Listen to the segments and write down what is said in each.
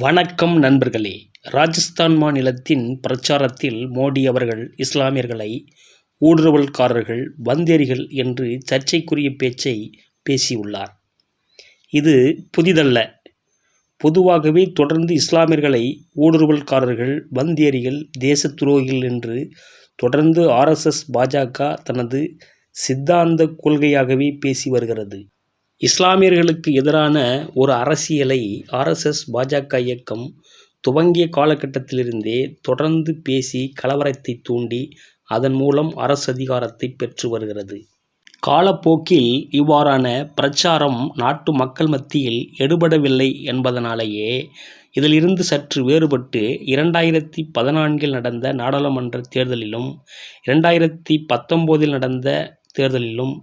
வணக்கம் நண்பர்களே. ராஜஸ்தான் மாநிலத்தின் பிரச்சாரத்தில் மோடி அவர்கள் இஸ்லாமியர்களை ஊடுருவல்காரர்கள் வந்தேரிகள் என்று சர்ச்சைக்குரிய பேச்சை பேசியுள்ளார். இது புதிதல்ல. பொதுவாகவே தொடர்ந்து இஸ்லாமியர்களை ஊடுருவல்காரர்கள் வந்தேரிகள் தேச துரோகிகள் என்று தொடர்ந்து ஆர்எஸ்எஸ் பாஜக தனது சித்தாந்த கொள்கையாகவே பேசி வருகிறது. இஸ்லாமியர்களுக்கு எதிரான ஒரு அரசியலை ஆர்எஸ்எஸ் பாஜக இயக்கம் துவங்கிய காலகட்டத்திலிருந்தே தொடர்ந்து பேசி கலவரத்தை தூண்டி அதன் மூலம் அரசு அதிகாரத்தை பெற்று வருகிறது. காலப்போக்கில் இவ்வாறான பிரச்சாரம் நாட்டு மக்கள் மத்தியில் எடுபடவில்லை என்பதனாலேயே இதிலிருந்து சற்று வேறுபட்டு இரண்டாயிரத்தி பதினான்கில் நடந்த நாடாளுமன்ற தேர்தலிலும் இரண்டாயிரத்தி பத்தொம்போதில் நடந்த தேர்தலிலும்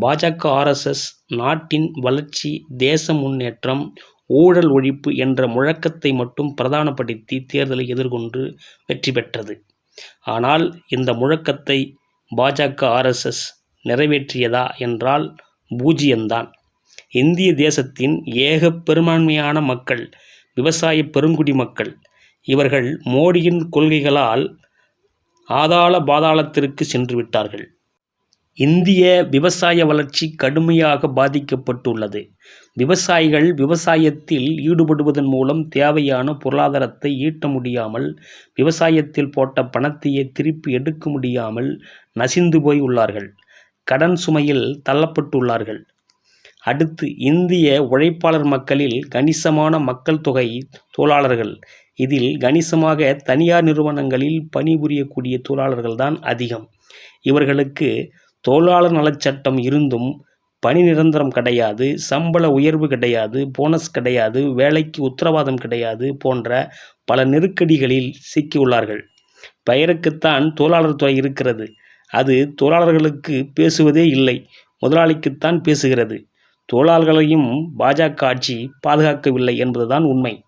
பாஜக ஆர்எஸ்எஸ் நாட்டின் வளர்ச்சி தேச முன்னேற்றம் ஊழல் ஒழிப்பு என்ற முழக்கத்தை மட்டும் பிரதானப்படுத்தி தேர்தலை எதிர்கொண்டு வெற்றி பெற்றது. ஆனால் இந்த முழக்கத்தை பாஜக ஆர்எஸ்எஸ் நிறைவேற்றியதா என்றால் பூஜ்ஜியம்தான். இந்திய தேசத்தின் ஏக பெரும்பான்மையான மக்கள் விவசாய பெருங்குடி மக்கள் இவர்கள் மோடியின் கொள்கைகளால் ஆதாள பாதாளத்திற்கு சென்று விட்டார்கள். இந்திய விவசாய வளர்ச்சி கடுமையாக பாதிக்கப்பட்டுள்ளது. விவசாயிகள் விவசாயத்தில் ஈடுபடுவதன் மூலம் தேவையான பொருளாதாரத்தை ஈட்ட முடியாமல் விவசாயத்தில் போட்ட பணத்தையே திருப்பி எடுக்க முடியாமல் நசிந்து போய் உள்ளார்கள். கடன் சுமையில் தள்ளப்பட்டுள்ளார்கள். அடுத்து இந்திய உழைப்பாளர் மக்களில் கணிசமான மக்கள் தொகை தொழிலாளர்கள். இதில் கணிசமாக தனியார் நிறுவனங்களில் பணிபுரியக்கூடிய தொழிலாளர்கள்தான் அதிகம். இவர்களுக்கு தொழிலாளர் நலச்சட்டம் இருந்தும் பணி நிரந்தரம் கிடையாது சம்பள உயர்வு கிடையாது போனஸ் கிடையாது வேலைக்கு உத்தரவாதம் கிடையாது போன்ற பல நெருக்கடிகளில் சிக்கியுள்ளார்கள். பெயருக்குத்தான் தொழிலாளர் துறை இருக்கிறது. அது தொழிலாளர்களுக்கு பேசுவதே இல்லை முதலாளிக்குத்தான் பேசுகிறது. தொழிலாளர்களையும் பாஜக ஆட்சி பாதுகாக்கவில்லை என்பதுதான் உண்மை.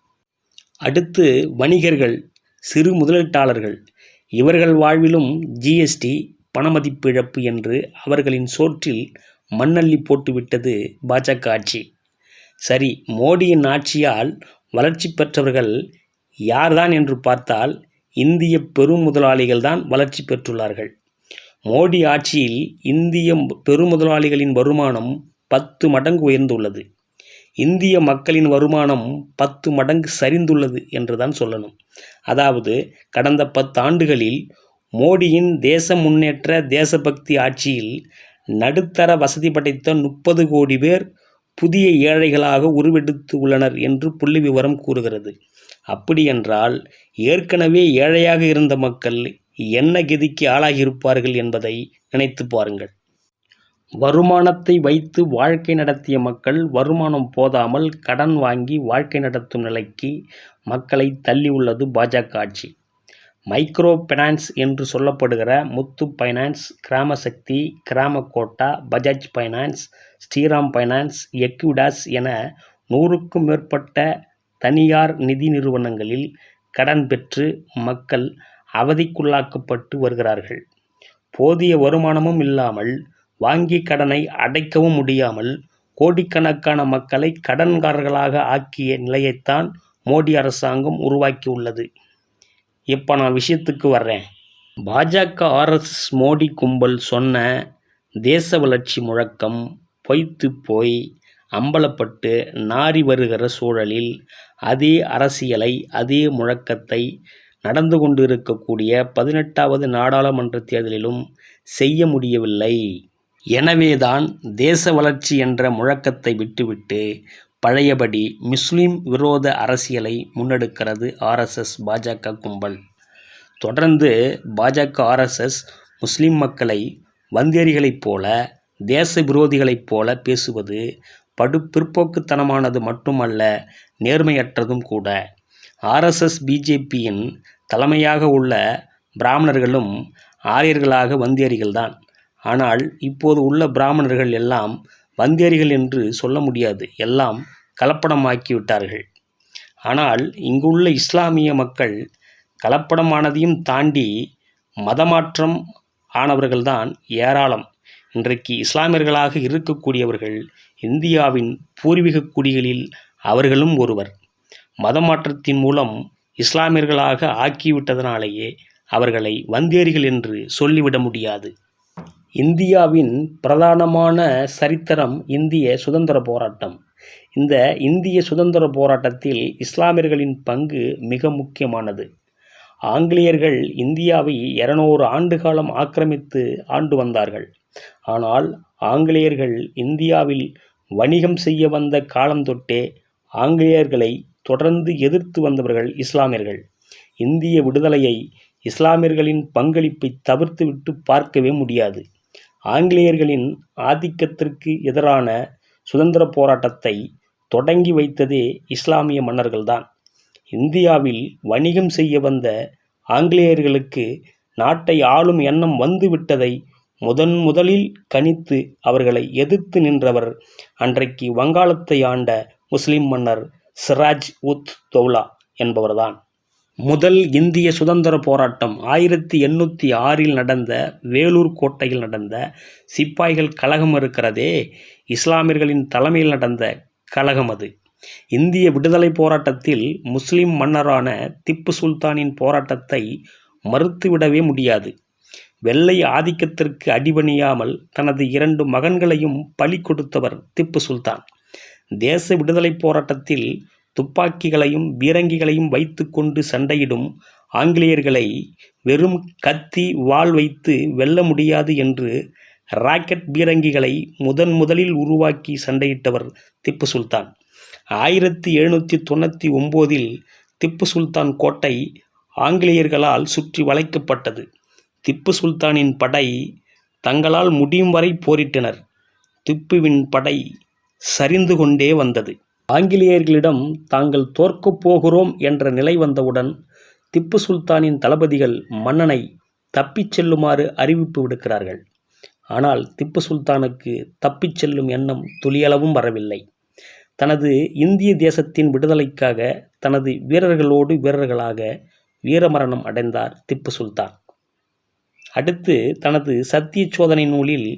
அடுத்து வணிகர்கள் சிறு முதலீட்டாளர்கள். இவர்கள் வாழ்விலும் ஜிஎஸ்டி பணமதிப்பிழப்பு என்று அவர்களின் சோற்றில் மண்ணள்ளி போட்டுவிட்டது பாஜக ஆட்சி. சரி மோடியின் ஆட்சியால் வளர்ச்சி பெற்றவர்கள் யார்தான் என்று பார்த்தால் இந்திய பெரும் முதலாளிகள் தான் வளர்ச்சி பெற்றுள்ளார்கள். மோடி ஆட்சியில் இந்திய பெருமுதலாளிகளின் வருமானம் பத்து மடங்கு உயர்ந்துள்ளது. இந்திய மக்களின் வருமானம் பத்து மடங்கு சரிந்துள்ளது என்றுதான் சொல்லணும். அதாவது கடந்த பத்து ஆண்டுகளில் மோடியின் தேச முன்னேற்ற தேசபக்தி ஆட்சியில் நடுத்தர வசதி படைத்த முப்பது கோடி பேர் புதிய ஏழைகளாக உருவெடுத்து உள்ளனர் என்று புள்ளி விவரம் கூறுகிறது. அப்படியென்றால் ஏற்கனவே ஏழையாக இருந்த மக்கள் என்ன கதிக்கு ஆளாகியிருப்பார்கள் என்பதை நினைத்து பாருங்கள். வருமானத்தை வைத்து வாழ்க்கை நடத்திய மக்கள் வருமானம் போதாமல் கடன் வாங்கி வாழ்க்கை நடத்தும் நிலைக்கு மக்களை தள்ளியுள்ளது பாஜக ஆட்சி. மைக்ரோ ஃபைனான்ஸ் என்று சொல்லப்படுகிற Muthu finance Gramashakti Grama Koota Bajaj finance Shriram finance Equitas என நூறுக்கும் மேற்பட்ட தனியார் நிதி நிறுவனங்களில் கடன் பெற்று மக்கள் அவதிக்குள்ளாக்கப்பட்டு வருகிறார்கள். போதிய வருமானமும் இல்லாமல் வாங்கி கடனை அடைக்கவும் முடியாமல் கோடிக்கணக்கான மக்களை கடன்காரர்களாக ஆக்கிய நிலையைத்தான் மோடி அரசாங்கம் உருவாக்கியுள்ளது. இப்போ நான் விஷயத்துக்கு வர்றேன். பாஜக ஆர்எஸ்எஸ் மோடி கும்பல் சொன்ன தேச வளர்ச்சி முழக்கம் பொய்த்து போய் அம்பலப்பட்டு நாரி வருகிற சூழலில் அதே அரசியலை அதே முழக்கத்தை நடந்து கொண்டிருக்கக்கூடிய பதினெட்டாவது நாடாளுமன்ற தேர்தலிலும் செய்ய முடியவில்லை. எனவேதான் தேச வளர்ச்சி என்ற முழக்கத்தை விட்டுவிட்டு பழையபடி முஸ்லிம் விரோத அரசியலை முன்னெடுக்கிறது ஆர்எஸ்எஸ் பாஜக கும்பல். தொடர்ந்து பாஜக ஆர்எஸ்எஸ் முஸ்லிம் மக்களை வந்தேரிகளைப் போல தேச விரோதிகளைப் போல பேசுவது படு பிற்போக்குத்தனமானது மட்டுமல்ல நேர்மையற்றதும் கூட. ஆர்எஸ்எஸ் பிஜேபியின் தலைமையாக உள்ள பிராமணர்களும் ஆரியர்களாக வந்தேரிகள்தான். ஆனால் இப்போது உள்ள பிராமணர்கள் எல்லாம் வந்தேறிகள் என்று சொல்ல முடியாது. எல்லாம் கலப்படமாக்கிவிட்டார்கள். ஆனால் இங்குள்ள இஸ்லாமிய மக்கள் கலப்படமானதையும் தாண்டி மதமாற்றம் ஆனவர்கள்தான் ஏராளம். இன்றைக்கு இஸ்லாமியர்களாக இருக்கக்கூடியவர்கள் இந்தியாவின் பூர்வீக குடிகளில் அவர்களும் ஒருவர். மதமாற்றத்தின் மூலம் இஸ்லாமியர்களாக ஆக்கிவிட்டதனாலேயே அவர்களை வந்தேறிகள் என்று சொல்லிவிட முடியாது. இந்தியாவின் பிரதானமான சரித்திரம் இந்திய சுதந்திர போராட்டம். இந்த இந்திய சுதந்திர போராட்டத்தில் இஸ்லாமியர்களின் பங்கு மிக முக்கியமானது. ஆங்கிலேயர்கள் இந்தியாவை இருநூறு ஆண்டு காலம் ஆக்கிரமித்து ஆண்டு வந்தார்கள். ஆனால் ஆங்கிலேயர்கள் இந்தியாவில் வணிகம் செய்ய வந்த காலம் தொட்டே ஆங்கிலேயர்களை தொடர்ந்து எதிர்த்து வந்தவர்கள் இஸ்லாமியர்கள். இந்திய விடுதலையை இஸ்லாமியர்களின் பங்களிப்பை தவிர்த்துவிட்டு பார்க்கவே முடியாது. ஆங்கிலேயர்களின் ஆதிக்கத்திற்கு எதிரான சுதந்திர போராட்டத்தை தொடங்கி வைத்ததே இஸ்லாமிய மன்னர்கள்தான். இந்தியாவில் வணிகம் செய்ய வந்த ஆங்கிலேயர்களுக்கு நாட்டை ஆளும் எண்ணம் வந்துவிட்டதை முதன் முதலில் கணித்து அவர்களை எதிர்த்து நின்றவர் அன்றைக்கு வங்காளத்தை ஆண்ட முஸ்லிம் மன்னர் சிராஜ் உத் தௌலா என்பவர்தான். முதல் இந்திய சுதந்திர போராட்டம் ஆயிரத்தி எண்ணூற்றி ஆறில் நடந்த வேலூர் கோட்டையில் நடந்த சிப்பாய்கள் கழகம் இருக்கிறதே இஸ்லாமியர்களின் தலைமையில் நடந்த கழகம் அது. இந்திய விடுதலை போராட்டத்தில் முஸ்லிம் மன்னரான திப்பு சுல்தானின் போராட்டத்தை மறுத்துவிடவே முடியாது. வெள்ளை ஆதிக்கத்திற்கு அடிபணியாமல் தனது இரண்டு மகன்களையும் பலி கொடுத்தவர் திப்பு சுல்தான். தேச விடுதலை போராட்டத்தில் துப்பாக்கிகளையும் பீரங்கிகளையும் வைத்து கொண்டு சண்டையிடும் ஆங்கிலேயர்களை வெறும் கத்தி வாள் வைத்து வெல்ல முடியாது என்று ராக்கெட் பீரங்கிகளை முதன் முதலில் உருவாக்கி சண்டையிட்டவர் திப்பு சுல்தான். ஆயிரத்தி எழுநூற்றி தொண்ணூற்றி ஒம்போதில் திப்பு சுல்தான் கோட்டை ஆங்கிலேயர்களால் சுற்றி வளைக்கப்பட்டது. திப்பு சுல்தானின் படை தங்களால் முடியும் வரை போரிட்டனர். திப்புவின் படை சரிந்து கொண்டே வந்தது. ஆங்கிலேயர்களிடம் தாங்கள் தோற்கப் போகிறோம் என்ற நிலை வந்தவுடன் திப்பு சுல்தானின் தளபதிகள் மன்னனை தப்பிச் செல்லுமாறு அறிவிப்பு விடுக்கிறார்கள். ஆனால் திப்பு சுல்தானுக்கு தப்பிச் செல்லும் எண்ணம் துளியளவும் வரவில்லை. தனது இந்திய தேசத்தின் விடுதலைக்காக தனது வீரர்களோடு வீரர்களாக வீரமரணம் அடைந்தார் திப்பு சுல்தான். அடுத்து தனது சத்திய சோதனை நூலில்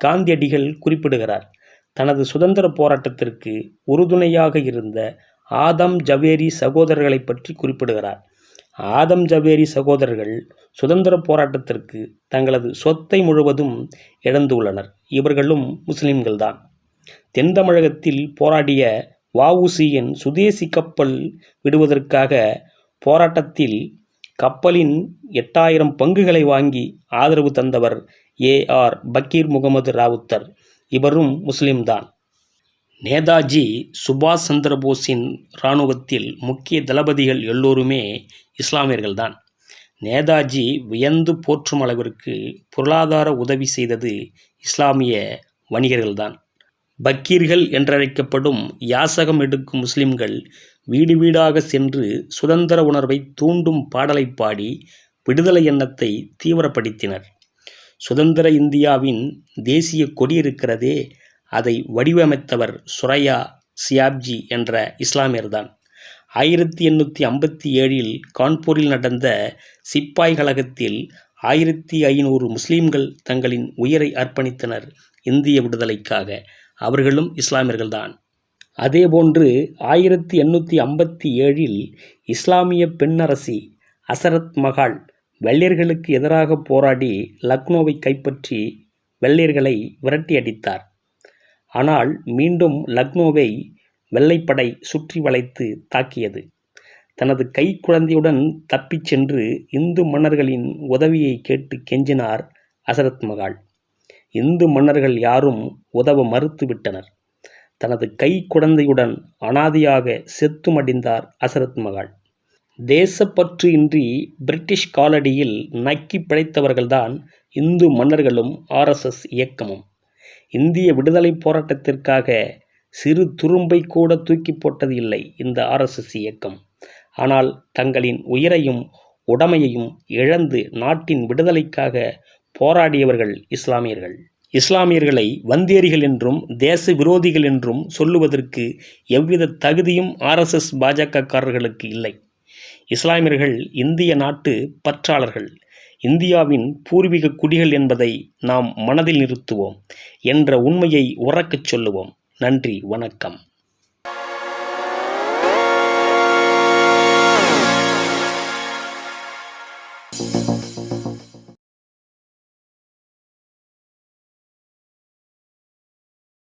காந்தியடிகள் குறிப்பிடுகிறார். தனது சுதந்திர போராட்டத்திற்கு உறுதுணையாக இருந்த ஆதம் ஜவேரி சகோதரர்களை பற்றி குறிப்பிடுகிறார். ஆதம் ஜவேரி சகோதரர்கள் சுதந்திர போராட்டத்திற்கு தங்களது சொத்தை முழுவதும் இழந்துள்ளனர். இவர்களும் முஸ்லிம்கள்தான். தென் தமிழகத்தில் போராடிய வவுசியின் சுதேசி கப்பல் விடுவதற்காக போராட்டத்தில் கப்பலின் எட்டாயிரம் பங்குகளை வாங்கி ஆதரவு தந்தவர் ஏ ஆர் பக்கீர் முகமது ராவுத்தர். இவரும் முஸ்லிம்தான். நேதாஜி சுபாஷ் சந்திரபோஸின் இராணுவத்தில் முக்கிய தளபதிகள் எல்லோருமே இஸ்லாமியர்கள்தான். நேதாஜி வியந்து போற்றும் அளவிற்கு பொருளாதார உதவி செய்தது இஸ்லாமிய வணிகர்கள்தான். பக்கீர்கள் என்றழைக்கப்படும் யாசகம் எடுக்கும் முஸ்லிம்கள் வீடு வீடாக சென்று சுதந்திர உணர்வை தூண்டும் பாடலை பாடி விடுதலை எண்ணத்தை தீவிரப்படுத்தினர். சுதந்திர இந்தியாவின் தேசிய கொடி இருக்கிறதே அதை வடிவமைத்தவர் சுரையா சியாப்ஜி என்ற இஸ்லாமியர்தான் ஆயிரத்தி எண்ணூற்றி ஐம்பத்தி ஏழில் கான்பூரில் நடந்த சிப்பாய் கழகத்தில் ஆயிரத்தி ஐநூறு முஸ்லீம்கள் தங்களின் உயிரை அர்ப்பணித்தனர் இந்திய விடுதலைக்காக. அவர்களும் இஸ்லாமியர்கள்தான் அதேபோன்று ஆயிரத்தி எண்ணூற்றி ஐம்பத்தி ஏழில் இஸ்லாமிய பெண்ணரசி அசரத் மகால் வெள்ளையர்களுக்கு எதிராக போராடி லக்னோவை கைப்பற்றி வெள்ளையர்களை விரட்டி அடித்தார். ஆனால் மீண்டும் லக்னோவை வெள்ளைப்படை சுற்றி வளைத்து தாக்கியது. தனது கை குழந்தையுடன் தப்பிச் சென்று இந்து மன்னர்களின் உதவியை கேட்டு கெஞ்சினார் அசரத் மகால். இந்து மன்னர்கள் யாரும் உதவ மறுத்துவிட்டனர் தனது கை குழந்தையுடன் அனாதியாக செத்து மடிந்தார் அசரத் மகால். தேசப்பற்று இன்றி பிரிட்டிஷ் காலடியில் நக்கி பிழைத்தவர்கள்தான் இந்து மன்னர்களும் ஆர்எஸ்எஸ் இயக்கமும். இந்திய விடுதலை போராட்டத்திற்காக சிறு துரும்பை கூட தூக்கி போட்டது இல்லை இந்த ஆர்எஸ்எஸ் இயக்கம். ஆனால் தங்களின் உயிரையும் உடமையையும் இழந்து நாட்டின் விடுதலைக்காக போராடியவர்கள் இஸ்லாமியர்கள். இஸ்லாமியர்களை வந்தேரிகள் என்றும் தேச விரோதிகள் என்றும் சொல்லுவதற்கு எவ்வித தகுதியும் ஆர்எஸ்எஸ் பாஜகக்காரர்களுக்கு இல்லை. இஸ்லாமியர்கள் இந்திய நாட்டு பற்றாளர்கள். இந்தியாவின் பூர்வீக குடிகள் என்பதை நாம் மனதில் நிறுத்துவோம் என்ற உண்மையை உறக்கச் சொல்லுவோம். நன்றி வணக்கம்.